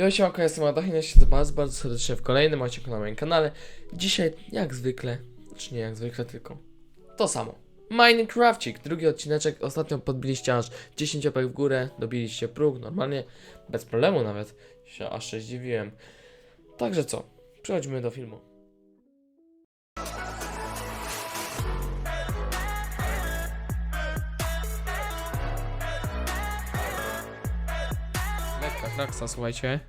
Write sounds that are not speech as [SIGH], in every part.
Ja się jestem Adachin, ja bardzo, bardzo serdecznie w kolejnym odcinku na moim kanale. Dzisiaj, jak zwykle, czy nie jak zwykle, tylko to samo. Minecrafcik, drugi odcineczek, ostatnio podbiliście aż 10 opek w górę, dobiliście próg, normalnie, bez problemu nawet, się aż się zdziwiłem. Także co, przechodźmy do filmu. Kraksa, słuchajcie.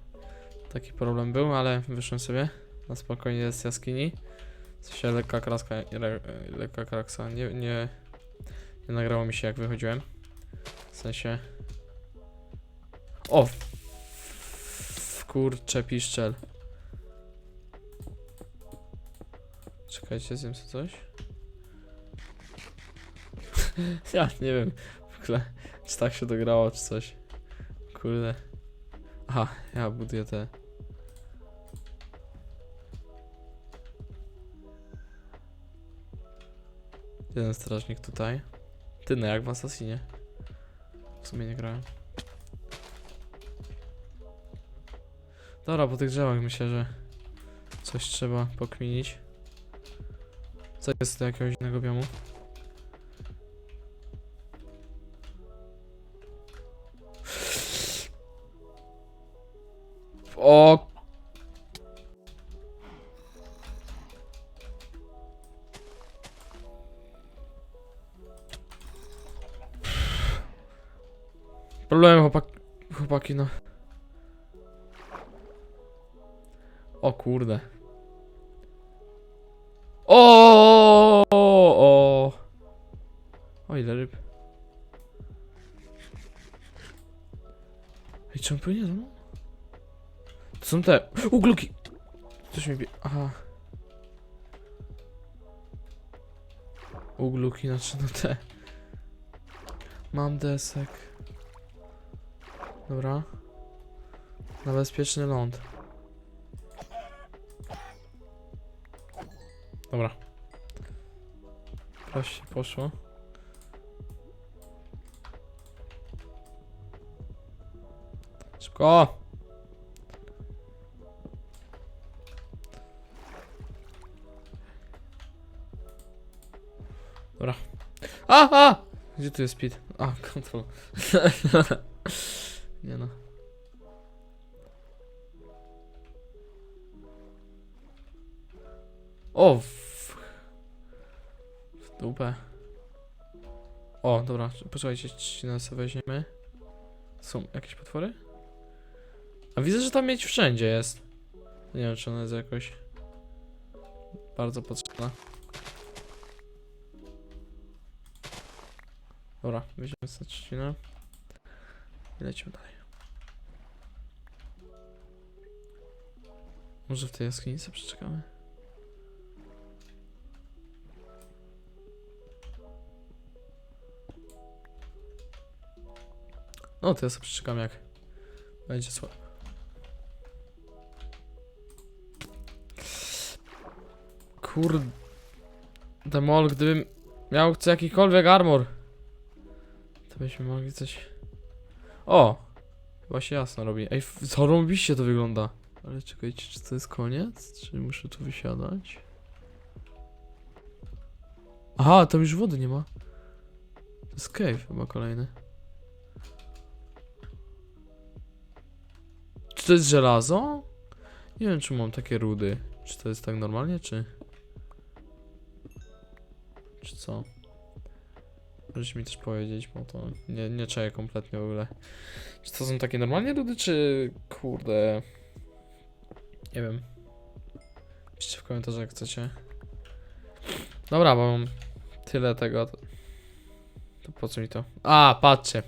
Taki problem był, ale wyszłem sobie na spokojnie z jaskini. W sensie lekka kraska, le, lekka kraksa. Nie, nie, nie nagrało mi się jak wychodziłem. W sensie... O! Kurcze piszczel. Czekajcie, zjem sobie coś. [LAUGHS] ja nie wiem w ogóle, czy tak się dograło, czy coś. Kurde. Aha, ja buduję te. Jeden strażnik tutaj. Ty, no jak w Assassinie. W sumie nie grałem. Dobra, po tych drzewach myślę, że coś trzeba pokminić. Co jest do jakiegoś innego biomu? O! Problem chłopak... chłopaki, no. O kurde. O! O! O ile ryb. Ej, czy on płynie za mną? Są te ugluki. Coś mi bie... Aha. Ugluki, znaczy no te. Mam desek. Dobra. Na bezpieczny ląd. Dobra. Proszę, poszło. Szybko! A, a! Gdzie tu jest speed? A, kontrol. [LAUGHS] Nie no. O! W, w dupę. O, dobra, poczekajcie, trzcinę sobie weźmiemy. Są jakieś potwory? A widzę, że tam mieć wszędzie jest. Nie wiem, czy ona jest jakoś bardzo potrzebna. Dobra, weźmiemy sobie trzcinę. I lecimy dalej. Może w tej jaskini sobie przeczekamy? No, to ja sobie przeczekam jak będzie słabo. Kurde. Demol, gdybym miał co jakikolwiek armor, byśmy mogli coś... O! Chyba się jasno robi. Ej, zarobiście to wygląda. Ale czekajcie, czy to jest koniec? Czy muszę tu wysiadać? Aha, tam już wody nie ma. To jest cave chyba kolejny. Czy to jest żelazo? Nie wiem, czy mam takie rudy. Czy to jest tak normalnie, czy... Czy co? Możesz mi też powiedzieć, bo to nie, nie czaję kompletnie w ogóle. Czy to są takie normalnie rudy, czy kurde... Nie wiem. Piszcie w komentarzach, jak chcecie. Dobra, bo mam tyle tego. To, to po co mi to? A, patrzcie.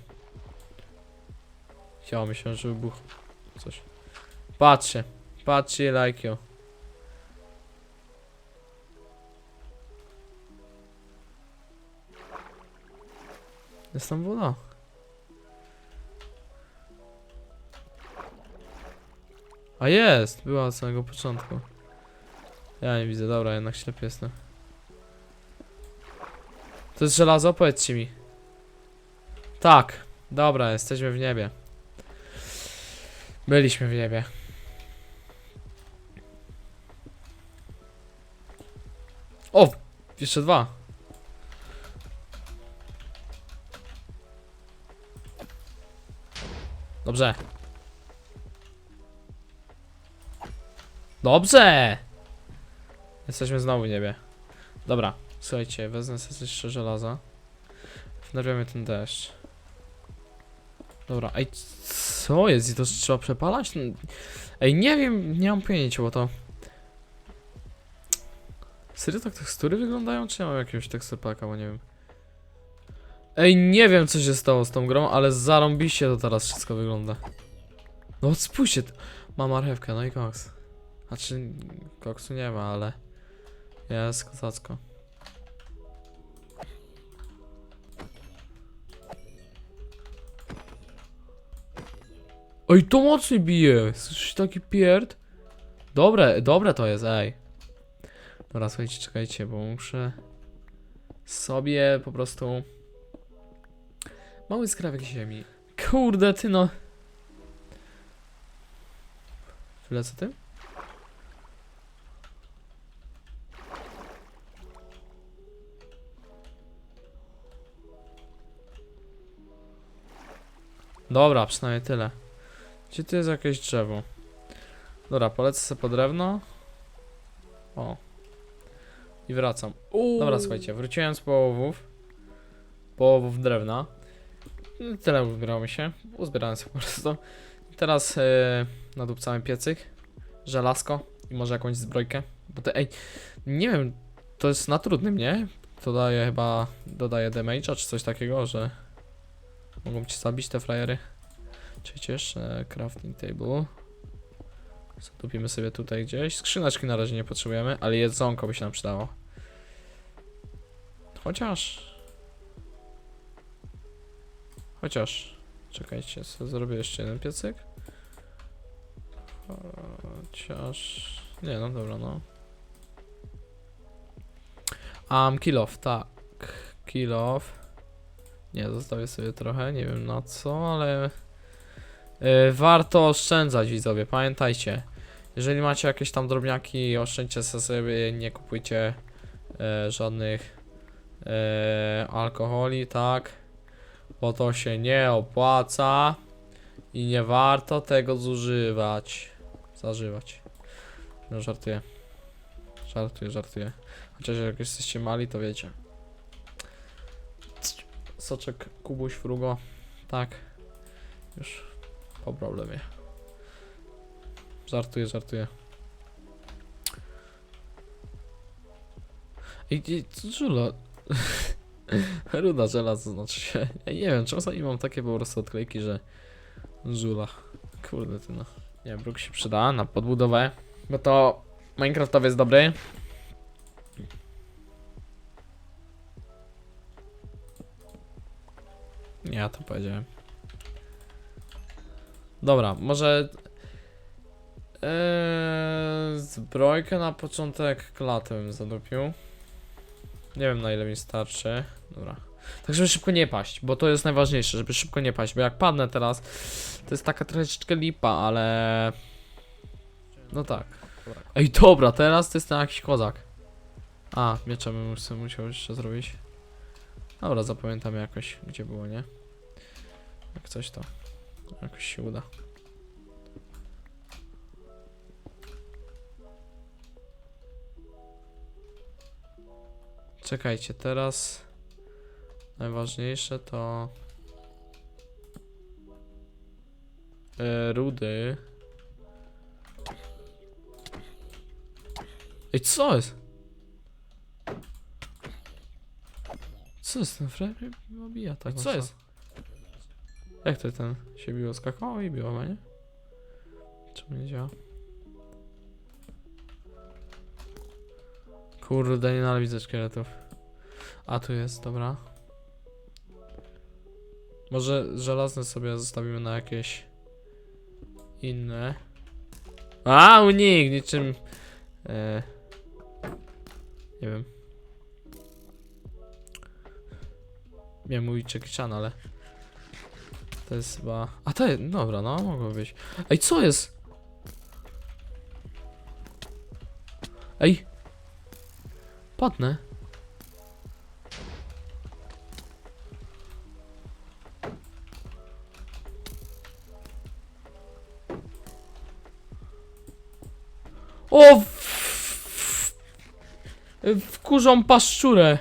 Mi się, że wybuchło coś. Patrzcie. Patrzcie, lajkio. Jest woda. A jest! Była od samego początku. Ja nie widzę, dobra, jednak ślepy jestem. To jest żelazo? Powiedzcie mi. Tak. Dobra, jesteśmy w niebie. Byliśmy w niebie. O! Jeszcze dwa. Dobrze. Dobrze! Jesteśmy znowu w niebie. Dobra, słuchajcie, wezmę sobie jeszcze żelaza. Wnerwiamy ten deszcz. Dobra, ej, co jest? I to trzeba przepalać? Ej, nie wiem, nie mam pojęcia, bo to... Serio tak tekstury wyglądają, czy ja mam jakiegoś teksturpaka, bo nie wiem. Ej, nie wiem co się stało z tą grą, ale zarąbiście to teraz wszystko wygląda. No spójrzcie, mam marchewkę, no i koks. Znaczy, koksu nie ma, ale... Jest kozacko. Ej, to mocniej bije! Słyszysz taki pierd? Dobre, dobre to jest, ej. Dobra, słuchajcie, czekajcie, bo muszę sobie po prostu... Mały skrawek ziemi. Kurde, ty no. Wylecę tym? Dobra, przynajmniej tyle. Gdzie tu jest jakieś drzewo? Dobra, polecę sobie po drewno. O. I wracam. Dobra, słuchajcie, wróciłem z połowów. Połowów drewna. Tyle uzbierało mi się. Uzbierałem sobie po prostu. Teraz yy, nadupcamy piecyk. Żelazko. I może jakąś zbrojkę. Bo te, ej, nie wiem, to jest na trudnym, nie? To daje chyba, dodaje damage'a czy coś takiego, że mogą cię zabić te frajery. Czekajcie jeszcze, crafting table. Zatupimy sobie tutaj gdzieś. Skrzyneczki na razie nie potrzebujemy, ale jedzonko by się nam przydało. Chociaż... Chociaż... Czekajcie, co zrobię jeszcze jeden piecyk? Chociaż... Nie, no dobra, no. Um, kill off, tak. Kill off. Nie, zostawię sobie trochę, nie wiem na co, ale... Yy, warto oszczędzać widzowie, pamiętajcie. Jeżeli macie jakieś tam drobniaki, oszczędźcie sobie, nie kupujcie e, żadnych e, alkoholi, tak? Bo to się nie opłaca i nie warto tego zużywać. Zażywać. No żartuję. Żartuję, żartuję. Chociaż jak jesteście mali, to wiecie. Soczek Kubuś Frugo. Tak. Już po problemie. Żartuję, żartuję. I, i co? [LAUGHS] [LAUGHS] Ruda żelazo znaczy się. Ja nie wiem, czasami mam takie po prostu odklejki, że żula. Kurde ty no. Nie, bruk się przyda na podbudowę. Bo to Minecraftowy jest dobry. Ja to powiedziałem. Dobra, może Eee, zbrojkę na początek klatę bym zadupił. Nie wiem na ile mi starczy. Dobra. Tak, żeby szybko nie paść, bo to jest najważniejsze, żeby szybko nie paść, bo jak padnę teraz, to jest taka troszeczkę lipa, ale... No tak. Ej, dobra, teraz to jest ten jakiś kozak. A, miecza bym musiał jeszcze zrobić. Dobra, zapamiętam jakoś, gdzie było, nie? Jak coś to jakoś się uda. Czekajcie, teraz najważniejsze to e, rudy. Ej, co jest? Co jest ten frame? Obija tak. Co jest? Jak to ten się biło? Skakało i biło, nie? Czemu nie działa? Kurde, nienawidzę szkieletów. A tu jest, dobra. Może żelazne sobie zostawimy na jakieś inne. A, unik, niczym. E, nie wiem. Miałem mówić Jackie Chan, ale. To jest chyba... A to jest... Dobra, no, mogło być. Ej, co jest? Ej! Padnę. O! w- Wkurzą paszczurę.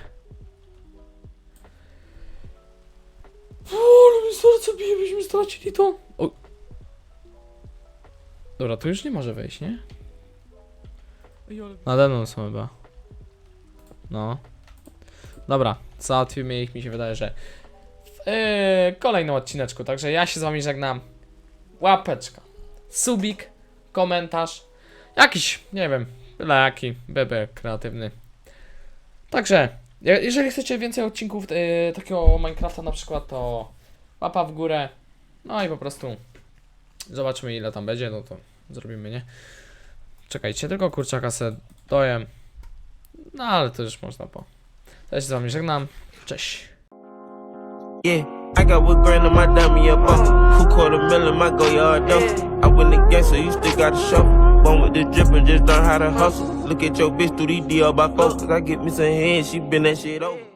O, ale mi serce bije, byśmy stracili to. O. Dobra, tu już nie może wejść, nie? Nade mną są chyba. No. Dobra, załatwimy ich, mi się wydaje, że w yy, kolejnym odcineczku. Także ja się z wami żegnam. Łapeczka, subik, komentarz, jakiś, nie wiem, byle jaki, bebe kreatywny. Także, je- jeżeli chcecie więcej odcinków yy, takiego Minecrafta na przykład, to łapa w górę. No i po prostu zobaczymy ile tam będzie, no to zrobimy, nie? Czekajcie, tylko kurczaka se dojem. No ale to już można po. Ja się z wami żegnam. Cześć. Yeah, I got what grand in my dummy up off. Who quarter million my go yard though. I win the game, so you still got to show. Born with the drip and just learn how to hustle. Look at your bitch through these DL by four. I get me some head, she been that shit over.